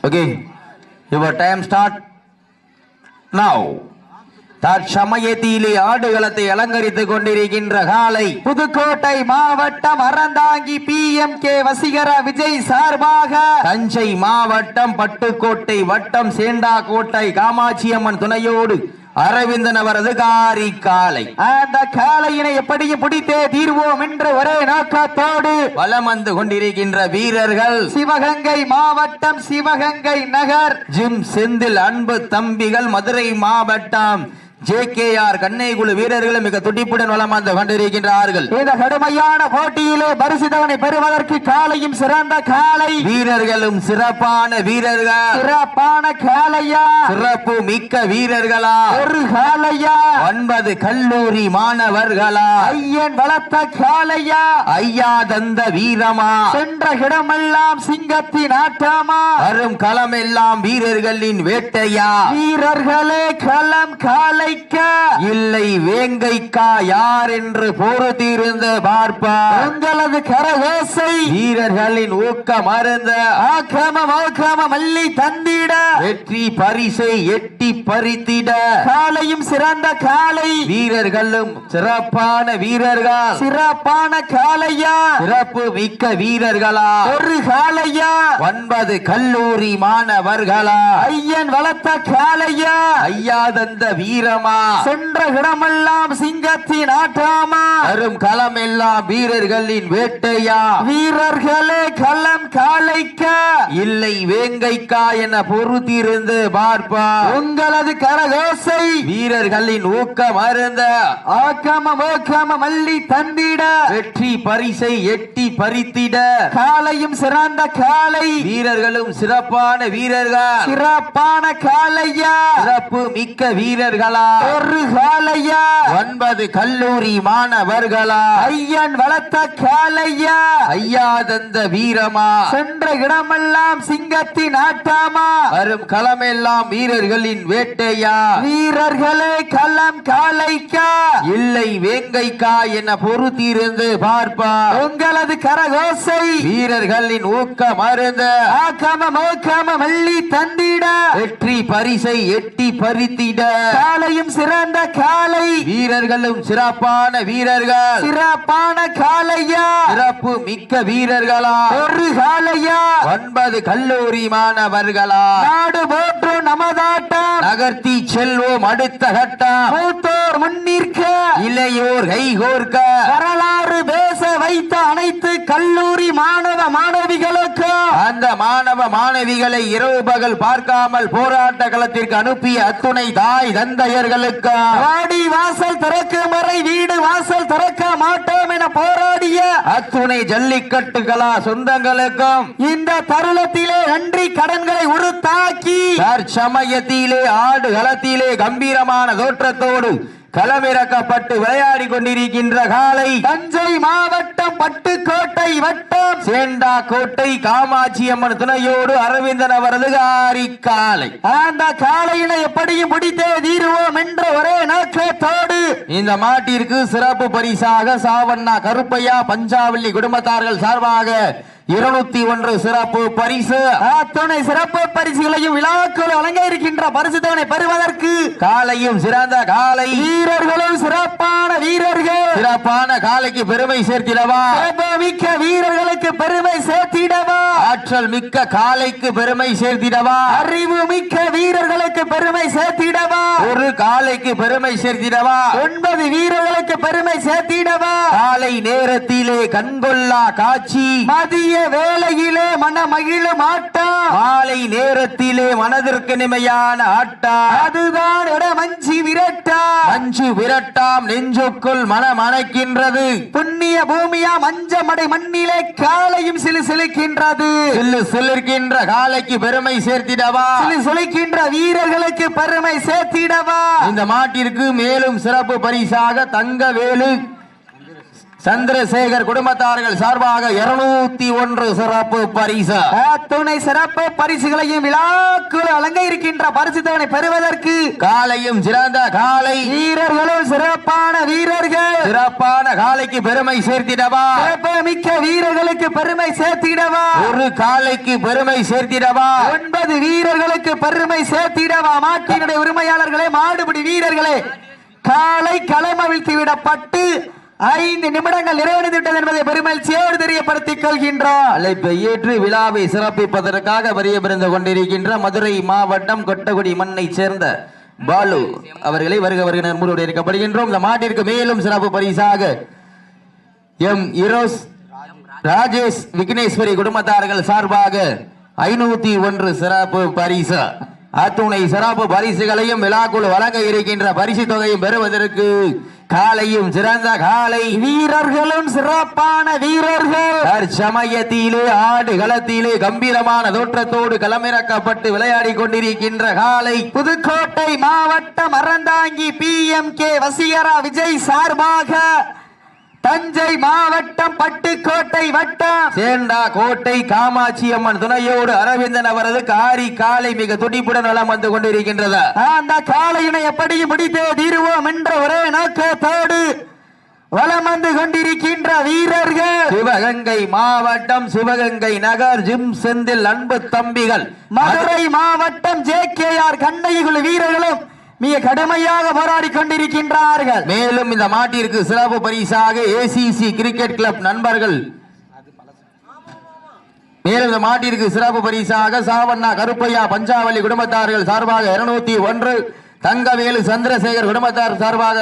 Okay, your time start now. தற்சமயத்திலே ஆடுகளத்தை அலங்கரித்துக் கொண்டிருக்கின்ற காலை புதுக்கோட்டை மாவட்டம் Aranthangi P M K Vasigara Vijay சார்பாக தஞ்சை மாவட்டம் பட்டுக்கோட்டை வட்டம் சேண்டாக்கோட்டை காமாட்சியம்மன் துணையோடு அரவிந்தன் அவரது காரி காலை. அந்த காளையினை எப்படியும் பிடித்தே தீர்வோம் என்று ஒரே நோக்கத்தோடு வலம் வந்து கொண்டிருக்கின்ற வீரர்கள் சிவகங்கை மாவட்டம் சிவகங்கை நகர். ஜிம் செந்தில் அன்பு தம்பிகள் மதுரை மாவட்டம் ஜே கே ஆர் கண்ணைக்குழு வீரர்களும் மிக துடிப்புடன் வலம் வந்து கொண்டிருக்கின்றார்கள். இந்த கடுமையான போட்டியிலே பரிசுதவனை பெறுவதற்கு காளையும் சிறந்த காளை வீரர்களும் சிறப்பான வீரர்கள். சிறப்பான காளையா சிறப்பு மிக்க வீரர்களா? ஒரு காளையா ஒன்பது கல்லூரி மாணவர்களா? ஐயன் வளர்த்த காளையா ஐயா தந்த வீரமா? சென்ற இடமெல்லாம் சிங்கத்தின் ஆட்டமா? வரும் களமெல்லாம் வீரர்களின் வேட்டையா? வீரர்களே களம் காளைக்க இல்லை வேங்கைக்கா யார் என்று பொறுத்திருந்து பார்ப்பார் உங்களது கரவேசை வீரர்களின் ஊக்கம் அருந்த. ஆக்கிரமம் ஆக்கிரமம் அள்ளி தந்திட. வெற்றி பரிசை எட்டி பறித்திட. காளையும் சிறந்த காளை வீரர்களும் சிறப்பான வீரர்கள். சிறப்பான காளையா சிறப்பு மிக்க வீரர்களா. ஒரு காளையா ஒன்பது கல்லூரி மாணவர்களா. ஐயன் வளர்த்த காளையா ஐயா தந்த வீரமா சென்ற இடமெல்லாம் சிங்கத்தின் ஆட்டாமா வரும் களமெல்லாம் வீரர்களின் வேட்டையா? வீரர்களே களம் காளைக்க இல்லை வேங்கைக்கா என பொறுத்திருந்து பார்ப்பார் உங்களது கரகோசை? வீரர்களின் ஊக்கம் அருந்த. ஆக்கமம் ஓக்கமம் அள்ளி தந்திட. வெற்றி பரிசை எட்டி பறித்திட. காளையும் சிறந்த காளை வீரர்களும் சிறப்பான வீரர்கள். சிறப்பான காளையா சிறப்பு மிக்க வீரர்களா? ஒரு காளையா ஒன்பது கல்லூரி மாணவர்களா. ஐயன் வளர்த்த காளையா. ஐயா தந்த வீரமா. சென்ற இடமெல்லாம் சிங்கத்தின் ஆட்டாமா. வரும் களமெல்லாம் வீரர்களின் வேட்டையா. வீரர்களே களம் காளைக்கா இல்லை வேங்கைக்கா என பொறுத்திருந்து பார்ப்பார். உங்களது கரகோசை. வீரர்களின் ஊக்கம் அருந்த. ஆக்கமம் ஓக்கமம் அள்ளி தந்திட. வெற்றி பரிசை எட்டி பறித்திட. காளையும் சிறந்த காளை வீரர்களும் சிறப்பான வீரர்கள். சிறப்பான காளையா சிறப்பு மிக்க வீரர்களா. ஒரு காளையா ஒன்பது கல்லூரி மாணவர்களா. நாடு போற்று நமதாட்டம். நகர்த்தி செல்வோம் அடுத்த கட்டம். மூத்தோர் முன்னிற்க. இளையோர் கைகோர்க்க வரலாறு பேச வைத்த அனைத்து கல்லூரி மாணவ மாணவிகளுக்கும் அந்த மாணவ மாணவிகளை இரவு பகல் பார்க்காமல் போராட்ட களத்திற்கு அனுப்பிய அத்துணை தாய் தந்தையர்களுக்கு. வாடி வாசல் திறக்கும் வரை வீடு வாசல் திறக்க மாட்டோம் என போராடிய அத்துணை ஜல்லிக்கட்டுகளா சொந்தங்களுக்கும். இந்த தருணத்திலே நன்றி கடன்களை உருத்தாக்கி தற்சமயத்திலே ஆடு களத்திலே கம்பீரமான தோற்றத்தோடு களமிறக்கப்பட்டு விளையாடி கொண்டிருக்கின்ற காலை தஞ்சை மாவட்டம் பட்டுக்கோட்டை வட்டம். சேண்டா கோட்டை காமாட்சி அம்மன் துணையோடு அரவிந்தன் அவரது காரி காலை. அந்த காளையினை எப்படியும் பிடித்தே தீருவோம் என்ற ஒரே நோக்கத்தோடு. இந்த மாட்டிற்கு சிறப்பு பரிசாக சாவண்ணா கருப்பையா பஞ்சாவள்ளி குடும்பத்தார்கள் சார்பாக இருநூத்தி ஒன்று சிறப்பு பரிசு. அத்துணை சிறப்பு பரிசுகளையும் விழாக்கள் வழங்க இருக்கின்ற பரிசுத்தவனை பெறுவதற்கு காலையும் சிறந்த காலை. வீரர்களும் சிறப்பான வீரர்கள். சிறப்பான காலைக்கு பெருமை சேர்த்திடவா? மிக்க வீரர்களுக்கு பெருமை சேர்த்திடவா? ஆற்றல் மிக்க காலைக்கு பெருமை சேர்த்திடவா? அறிவு மிக்க வீரர்களுக்கு பெருமை சேர்த்திடவா? ஒரு காலைக்கு பெருமை சேர்த்திடவா? ஒன்பது வீரர்களுக்கு பெருமை சேர்த்திடவா? காலை நேரத்திலே கண்கொள்ளா காட்சி. மதிய வேளையிலே மன மகிழும் ஆட்டம் மாலை நேரத்திலே மனதிற்கு நிமையான ஆட்டா. அதுதான் இடமஞ்சி விரட்டா. மஞ்சு விரட்டாம் நெஞ்சுக்குள் மனம் அணைக்கின்றது. புண்ணிய பூமியா மஞ்சமடை மண்ணிலே காலையும் சிலு சிலுக்கின்றது. சில்லு சிலிர்க்கின்ற காலைக்கு பெருமை சேர்த்திடவா? சிலு சிலுக்கின்ற வீரர்களுக்கு பெருமை சேர்த்திடவா? இந்த மாட்டிற்கு மேலும் சிறப்பு பரிசாக தங்க வேலு சந்திரசேகர் குடும்பத்தார்கள் சார்பாக இருநூத்தி ஒன்று சிறப்பு பரிசு. துணை சிறப்பு பரிசுகளையும் விழாக்குள் அலங்க இருக்கின்ற பரிசு தவணை பெறுவதற்கு காலையும் சிறந்த காலை. வீரர்களும் சிறப்பான வீரர்கள். சிறப்பான காலைக்கு பெருமை சேர்த்திடவா? மிக்க வீரர்களுக்கு பெருமை சேர்த்திடவா? ஒரு காலைக்கு பெருமை சேர்த்திடவா? ஒன்பது வீரர்களுக்கு பெருமை சேர்த்திடவா? மாட்டினுடைய உரிமையாளர்களே மாடுபிடி வீரர்களே. காலை களமவிழ்த்து விடப்பட்டு ஐந்து நிமிடங்கள் நிறைவடைந்து விட்டது என்பதை பெருமகிழ்ச்சியோடு தெரியப்படுத்திக் கொள்கின்றோம் அழைப்பை ஏற்று விழாவை சிறப்பிப்பதற்காக வரிய பிறந்து கொண்டிருக்கின்ற மதுரை மாவட்டம் கொட்டகுடி மண்ணை சேர்ந்த பாலு அவர்களை வருக வருகிற முறையோடு இருக்கப்படுகின்றோம் இந்த மாட்டிற்கு மேலும் சிறப்பு பரிசாக எம் இரோஸ் ராஜேஷ் விக்னேஸ்வரி குடும்பத்தார்கள் சார்பாக ஐநூத்தி ஒன்று சிறப்பு பரிசு. அத்துணை சிறப்பு பரிசுகளையும் விழாக்குழு வழங்க இருக்கின்ற பரிசு தொகையும் பெறுவதற்கு காலையும் சிறந்த காலை வீரர்களும் சிறப்பான வீரர்கள். தற்சமயத்திலே ஆடு களத்திலே கம்பீரமான தோற்றத்தோடு களமிறக்கப்பட்டு விளையாடி கொண்டிருக்கின்ற காலை புதுக்கோட்டை மாவட்டம் Aranthangi P M K Vaseegara Vijay சார்பாக தஞ்சை மாவட்டம் பட்டுக்கோட்டை வட்டம். சேண்டா கோட்டை காமாட்சி அம்மன் துணையோடு அரவிந்தன் அவரது காரி காலை மிக துடிப்புடன் வலம் வந்து கொண்டிருக்கின்றது. அந்த காலையினை எப்படி முடித்தே தீருவோம் என்ற ஒரே நோக்கத்தோடு வலம் வந்து கொண்டிருக்கின்ற வீரர்கள். சிவகங்கை மாவட்டம் சிவகங்கை நகர் ஜிம் செந்தில் அன்பு தம்பிகள். மதுரை மாவட்டம் ஜே கே ஆர் கண்ணைக்குழு வீரர்களும் மிக கடுமையாக போராடி கொண்டிருக்கின்றார்கள். மேலும் இந்த மாட்டிற்கு சிறப்பு பரிசாக ஏசிசி கிரிக்கெட் கிளப் நண்பர்கள். மேலும் இந்த மாட்டிற்கு சிறப்பு பரிசாக சாவண்ணா கருப்பையா பஞ்சாவளி குடும்பத்தார்கள் சார்பாக இருநூத்தி ஒன்று தங்கவேலு சந்திரசேகர் குடும்பத்தார் சார்பாக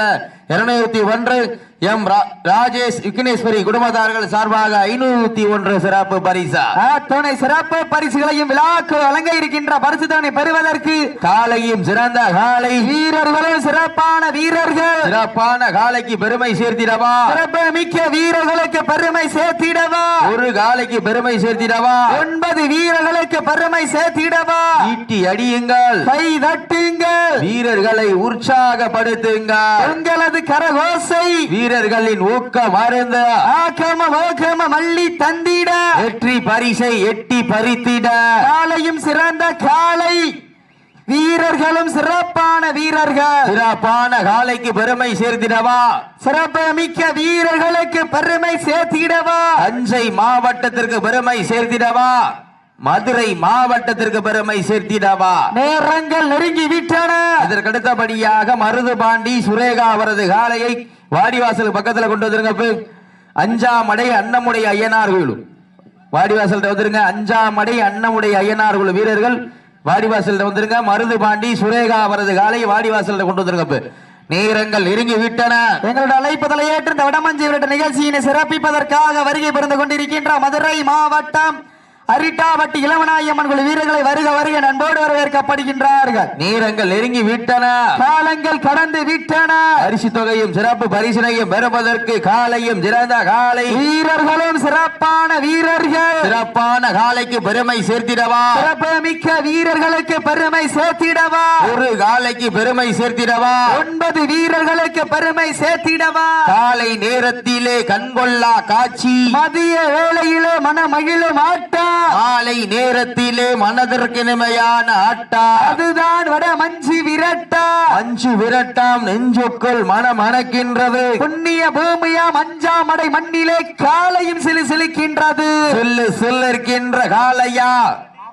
இருநூத்தி ஒன்று எம் ராஜேஷ் விக்னேஸ்வரி குடும்பத்தார்கள் சார்பாக ஐநூத்தி ஒன்று சிறப்பு பரிசா. துணை சிறப்பு பரிசுகளையும் விழாக்கு வழங்க இருக்கின்ற பரிசு தவணை பெறுவதற்கு? காலையும் சிறந்த காலை. வீரர்களும் சிறப்பான வீரர்கள். சிறப்பான காலைக்கு பெருமை சேர்த்திடவா? சிறப்பு மிக்க வீரர்களுக்கு பெருமை சேர்த்திடவா? ஒரு காலைக்கு பெருமை சேர்த்திடவா? ஒன்பது வீரர்களுக்கு பெருமை சேர்த்திடவா? ஈட்டி அடியுங்கள். கை தட்டுங்கள். வீரர்களை உற்சாகப்படுத்துங்கள். உங்களது கரகோசை. வீரர்களின் ஊக்கம் அருந்த. ஆக்கம ஓகம மல்லி தந்திட. வெற்றி பரிசை எட்டி பறித்திட. காலையும் சிறந்த காலை. வீரர்களும் சிறப்பான வீரர்கள். சிறப்பான காலைக்கு பெருமை சேர்த்திடவா. சிறப்பு மிக்க வீரர்களுக்கு பெருமை சேர்த்திடவா. தஞ்சை மாவட்டத்திற்கு பெருமை சேர்த்திடவா. மதுரை மாவட்டத்திற்கு பெருமை சேர்த்திடவா. நேரங்கள் நெருங்கி விட்டன. இதற்கடுத்தபடியாக மருதுபாண்டி சுரேகா அவரது காலையை வாடிவாசல் பக்கத்துல கொண்டு வந்துருங்க அஞ்சாம் அஞ்சாமடை அன்னமுடைய ஐயனார் குழு வாடிவாசல் வந்துருங்க. அஞ்சாமடை அன்னமுடைய ஐயனார் குழு வீரர்கள் வாடிவாசல் வந்துருங்க. மருதுபாண்டி சுரேகா அவரது காலை வாடிவாசல் கொண்டு வந்துருங்க நேரங்கள் நெருங்கி விட்டன. எங்களோட அழைப்பதில் ஏற்று இந்த வடமஞ்சி நிகழ்ச்சியினை சிறப்பிப்பதற்காக வருகை பிறந்து கொண்டிருக்கின்ற மதுரை மாவட்டம் அரிட்டாவட்டி இளவனாயம்மன் குழு வீரர்களை வருக வருக நண்போடு வரவேற்கப்படுகின்றார்கள். நேரங்கள் நெருங்கி விட்டன. காலங்கள் கடந்து விட்டன. பரிசு தொகையும் சிறப்பு பரிசினையும் பெறுவதற்கு காலையும் சிறந்த காலை. வீரர்களும் சிறப்பான வீரர்கள். சிறப்பான காலைக்கு பெருமை சேர்த்திடவா. சிறப்பு மிக்க வீரர்களுக்கு பெருமை சேர்த்திடவா. ஒரு காலைக்கு பெருமை சேர்த்திடவா. ஒன்பது வீரர்களுக்கு பெருமை சேர்த்திடவா. காலை நேரத்திலே கண்கொள்ளா காட்சி. மதிய வேளையிலே மன மகிழும் ஆட்டம். மாலை நேரத்திலே மனதிற்கு இனிமையான ஆட்டா. அதுதான் வட மஞ்சி விரட்டா. அஞ்சு விரட்டாம் நெஞ்சுக்குள் மனம் அணக்கின்றது. புண்ணிய பூமியா மஞ்சாமடை மண்ணிலே காலையும் சிலு சிலுக்கின்றது. சில்லு சில்லிருக்கின்ற காலையா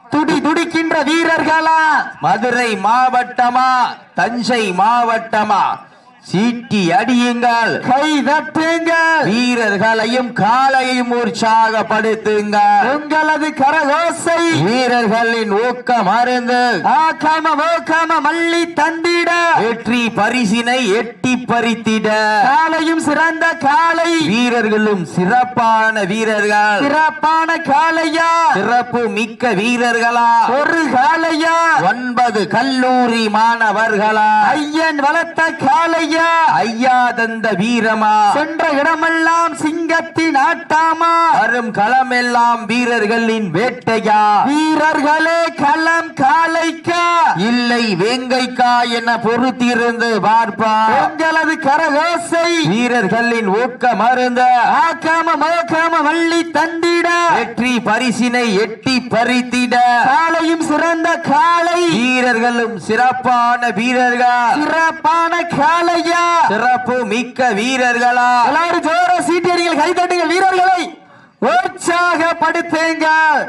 துடி துடிக்கின்ற வீரர்களா. மதுரை மாவட்டமா தஞ்சை மாவட்டமா. சீட்டி அடியுங்கள். கை தட்டுங்கள். வீரர்களையும் காலையும் உற்சாகப்படுத்துங்கள் உங்களது கரகோசை. வீரர்களின் ஊக்கம் அருந்து. ஆக்காம ஓக்காம மல்லி தந்திட. வெற்றி பரிசினை எட்டி பறித்திட. காலையும் சிறந்த காலை வீரர்களும் சிறப்பான வீரர்கள். சிறப்பான காளையா. சிறப்பு மிக்க வீரர்களா. ஒரு காளையா. ஒன்பது கல்லூரி மாணவர்களா. ஐயன் வளர்த்த காளையா. காளையா ஐயா தந்த வீரமா? சென்ற இடமெல்லாம் சிங்கத்தின் ஆட்டாமா? வரும் களமெல்லாம் வீரர்களின் வேட்டையா? வீரர்களே களம் காளைக்கா இல்லை வேங்கைக்கா என பொறுத்திருந்து பார்ப்பா. உங்களது கரகோசை. வீரர்களின் ஊக்க மருந்த. ஆக்காம மோக்காம வள்ளி தந்திட. வெற்றி பரிசினை எட்டி பறித்திட. காளையும் சிறந்த காளை வீரர்களும் சிறப்பான வீரர்கள். சிறப்பான காளையா சிறப்பு மிக்க வீரர்களா? எல்லாரும் ஜோர சீட்டியடிகள் கைதட்டுங்கள் வீரர்களை. உற்சாகப்படுத்துங்கள்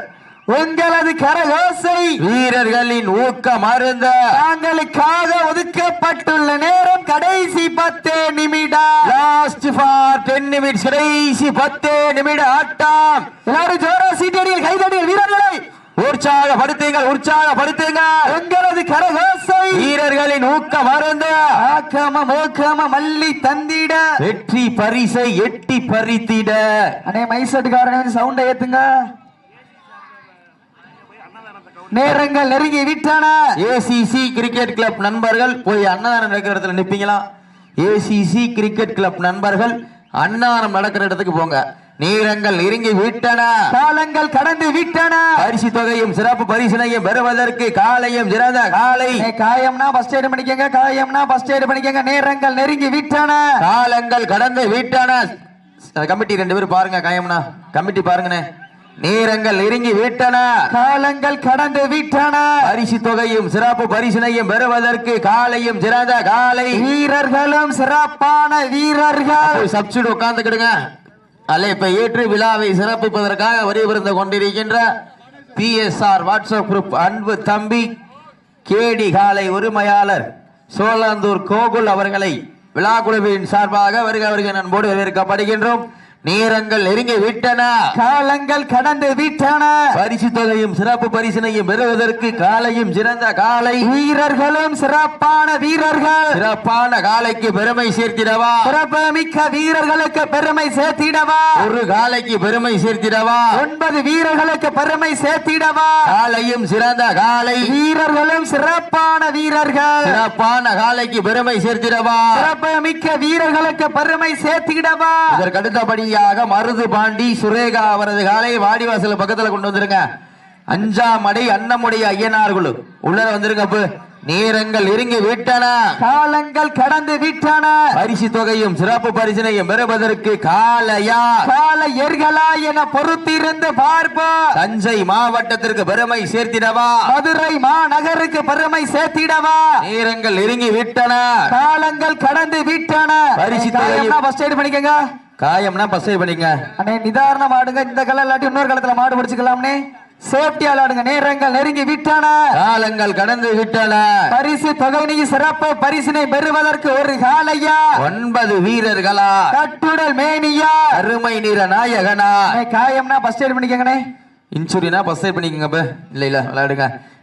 உங்களது கரகோசை. வீரர்களின் ஊக்க மருந்த. தாங்களுக்காக ஒதுக்கப்பட்டுள்ள நேரம் கடைசி பத்து நிமிடம். லாஸ்ட் ஃபார் டென் நிமிட்ஸ் கடைசி பத்து நிமிட ஆட்டம். எல்லாரும் ஜோர சீட்டியடிகள் கைதட்டுங்கள் வீரர்களை. உற்சாகப்படுத்துங்கள் உற்சாகப்படுத்துங்கள் உங்களது கரகோசை. வீரர்களின் ஊக்க மருந்த. ஆக்காம மோக்காம மல்லி தந்திட. வெற்றி பரிசை எட்டி பறித்திட. அண்ணே மைசட்டுக்காரங்க சவுண்ட ஏத்துங்க. நேரங்கள் நெருங்கி விட்டன. ஏசிசி கிரிக்கெட் கிளப் நண்பர்கள் போய் அன்னதானம் நடக்கிற இடத்துல நிப்பீங்களா? ஏசிசி கிரிக்கெட் கிளப் நண்பர்கள் அன்னதானம் நடக்கிற இடத்துக்கு போங்க. நேரங்கள் நெருங்கி விட்டன. காலங்கள் கடந்து விட்டன. பரிசு தொகையும் சிறப்பு பரிசினையும் பெறுவதற்கு காலையும் சிறந்த காலை. காயம்னா ஃபர்ஸ்ட் எய்ட் பண்ணிக்கங்க காயம்னா ஃபர்ஸ்ட் எய்ட் பண்ணிக்கங்க. நேரங்கள் நெருங்கி விட்டன. காலங்கள் கடந்து விட்டன. கமிட்டி ரெண்டு பேரும் பாருங்க காயம்னா. கமிட்டி பாருங்கண்ணே. நேரங்கள் நெருங்கி விட்டன. காலங்கள் கடந்து விட்டன. பரிசு தொகையும் சிறப்பு பரிசினையும் பெறுவதற்கு காலையும் சிறந்த காலை. வீரர்களும் சிறப்பான வீரர்கள். சப்சிடி உட்கார்ந்துக்கிடுங்க. அல்ல இப்ப ஏற்று விழாவை சிறப்பிப்பதற்காக வருகிறது கொண்டிருக்கின்ற பிஎஸ்ஆர் வாட்ஸ்அப் குரூப் அன்பு தம்பி கேடி காலை உரிமையாளர் சோழந்தூர் கோகுல் அவர்களை விழா குழுவின் சார்பாக வருக வருக நண்போடு வரவேற்கப்படுகின்றோம். நேரங்கள் நெருங்கி விட்டன. காலங்கள் கடந்து விட்டன. பரிசு தொகையும் சிறப்பு பரிசினையும் பெறுவதற்கு காலையும் சிறந்த காலை. வீரர்களும் சிறப்பான வீரர்கள். சிறப்பான காலைக்கு பெருமை சேர்த்திடவா. சிறப்புமிக்க வீரர்களுக்கு பெருமை சேர்த்திடவா. ஒரு காலைக்கு பெருமை சேர்த்திடவா. ஒன்பது வீரர்களுக்கு பெருமை சேர்த்திடவா. காலையும் சிறந்த காலை. வீரர்களும் சிறப்பான வீரர்கள். சிறப்பான காலைக்கு பெருமை சேர்த்திடவா. சிறப்புமிக்க வீரர்களுக்கு பெருமை சேர்த்திடவா. இதற்கு அடுத்தபடியாக மருது பாண்டி சுரேகா அவரது காலை வாடிவாசல் பக்கத்துல கொண்டு வந்துருங்க. அஞ்சாம் அடை அன்னமுடைய ஐயனார் குழு. உள்ளர வந்துருங்க அப்ப. நேரங்கள் இறங்கி விட்டன. காலங்கள் கடந்து விட்டன. பரிசு தொகையும் சிறப்பு பரிசினையும் பெறுவதற்கு காலையா? கால எர்களா என பொறுத்திருந்து பார்ப்போம் தஞ்சை மாவட்டத்திற்கு பெருமை சேர்த்திடவா? மதுரை மாநகருக்கு பெருமை சேர்த்திடவா? நேரங்கள் நெருங்கி விட்டன. காலங்கள் கடந்து விட்டன. பரிசு தொகையும் பண்ணிக்கங்க. காயம்னா பசை பண்ணிங்க அண்ணே நிதாரணம் ஆடுங்க. இந்த கல்ல இல்லாட்டி இன்னொரு காலத்துல மாடு பிடிச்சுக்கலாம்னே. சேஃப்டி ஆடுங்க. நேரங்கள் நெருங்கி விட்டன. காலங்கள் கடந்து விட்டன. பரிசு தொகையினை சிறப்பு பரிசினை பெறுவதற்கு ஒரு காலையா? ஒன்பது வீரர்களா? கட்டுடல் மேனியா? அருமை நிற நாயகனா? அண்ணே, காயம்னா ஃபர்ஸ்ட் எய்ட் பண்ணிக்கங்கண்ணே. இன்சூரினா பசை பண்ணிக்கங்க இப்ப. இல்ல இல்ல விளையாடுங்க.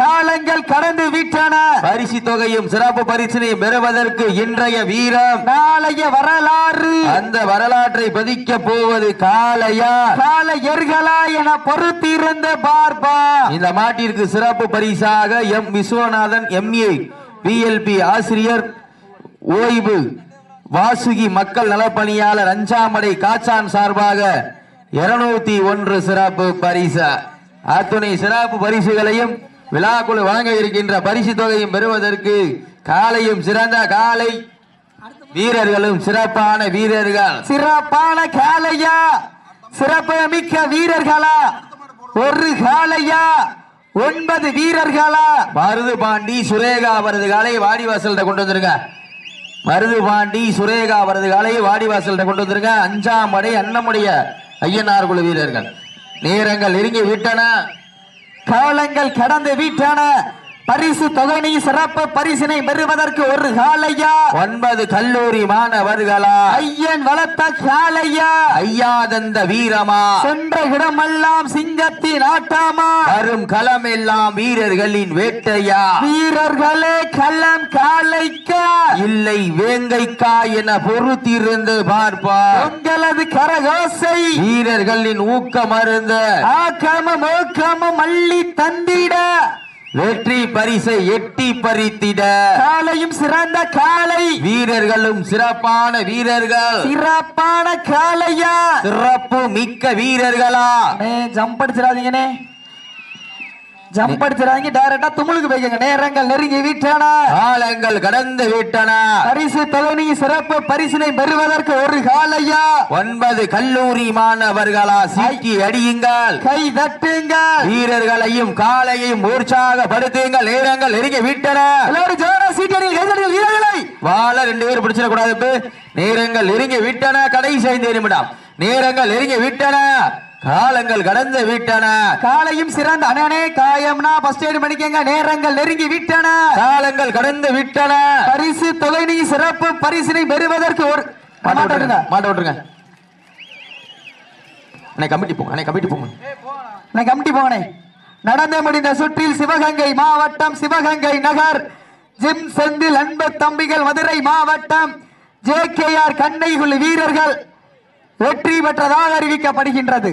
காலங்கள் கடந்து விட்டன. பரிசு தொகையும் சிறப்பு பரிசினையும் பெறுவதற்கு இன்றைய வீரம். நாளைய வரலாறு. அந்த வரலாற்றை பதிக்க போவது காலையா கால எர்களா என பொறுத்திருந்த பார்ப்பா. இந்த மாட்டிற்கு சிறப்பு பரிசாக எம் விஸ்வநாதன் எம்ஏ பிஎல்பி ஆசிரியர் ஓய்வு வாசுகி மக்கள் நலப்பணியாளர் அஞ்சாமடை காச்சான் சார்பாக இருநூத்தி ஒன்று சிறப்பு பரிசு. அத்துணை சிறப்பு பரிசுகளையும் விழாக்குழு வழங்க இருக்கின்ற பரிசு தொகையும் பெறுவதற்கு காலையும் சிறந்த காலை வீரர்களும் சிறப்பான வீரர்கள். சிறப்பான காலையா? சிறப்பு மிக்க வீரர்களா? ஒரு காலையா? ஒன்பது வீரர்களா? மருது பாண்டி சுரேகா அவரது காலை வாடிவாசல்கிட்ட கொண்டு வந்துருங்க. மருது பாண்டி சுரேகா அவரது காலை வாடிவாசல்கிட்ட கொண்டு வந்துருங்க. அஞ்சாம் படை அன்னமுடைய ஐயனார் குழு வீரர்கள். நேரங்கள் நெருங்கி விட்டன கவலங்கள் கடந்து வீட்டான பரிசு தொகையை சிறப்பு பரிசினை பெறுவதற்கு ஒரு காலையா ஒன்பது கல்லூரி மாணவர்களா? ஐயன் வளர்த்த காலையா ஐயாதந்த வீரமா? சென்ற இடமெல்லாம் சிங்கத்தின் ஆட்டாமா? வரும் களமெல்லாம் வீரர்களின் வேட்டையா? வீரர்களே கள்ளம் காலைக்கா? இல்லை வேங்கைக்கா என பொறுத்திருந்து பார்ப்பா உங்களது கரகோசை? வீரர்களின் ஊக்கம் அருந்த ஆக்கமும் ஊக்கமும் அள்ளி தந்திட. வெற்றி பரிசை எட்டி பறித்திட. காலையும் சிறந்த காலை. வீரர்களும் சிறப்பான வீரர்கள். சிறப்பான காலையா? சிறப்பு மிக்க வீரர்களா? ஜம்ப் அடிச்சிடாதீங்கண்ணே. ஜம்ப் அடிச்சிடாதீங்க டைரக்டா துமுழுக்கு போய்க்கங்க. நேரங்கள் நெருங்கி விட்டனா. காலங்கள் கடந்து விட்டன. பரிசு தொகைனி சிறப்பு பரிசினை பெறுவதற்கு ஒரு காலையா ஒன்பது கல்லூரி மாணவர்களா சீக்கி அடியுங்கள். கை தட்டுங்கள். வீரர்களையும் காலையும் உற்சாகப்படுத்துங்கள். நேரங்கள் நெருங்கி விட்டன. எல்லாரும் ஜோரா சீட்டடியில் கைதடியில் வீரர்களை. வாழ ரெண்டு பேரும் பிடிச்சிடக்கூடாது இப்ப. நேரங்கள் நெருங்கி விட்டன. கடைசி ஐந்து நிமிடம். நேரங்கள் நெருங்கி விட்டன. காலங்கள் கடந்து விட்டன. காலையும் சிறந்த அண்ணனே காயம்னா ஃபர்ஸ்ட் எய்ட் பண்ணிக்கங்க நேரங்கள் நெருங்கி விட்டன. காலங்கள் கடந்து விட்டன. பரிசு தொகைனி சிறப்பு பரிசினை பெறுவதற்கு ஒரு மாட்ட விட்டுருங்க. மாட்ட விட்டுருங்க. அண்ணே கமிட்டி போங்க அண்ணே கமிட்டி போங்க. நான் கமிட்டி போனே நடந்து முடிந்த சுற்றில் சிவகங்கை மாவட்டம் சிவகங்கை நகர். ஜிம் செந்தில் அன்பு தம்பிகள் மதுரை மாவட்டம். ஜே கே ஆர் கண்ணைகுழு வீரர்கள். வெற்றி பெற்றதாக அறிவிக்கப்படுகின்றது.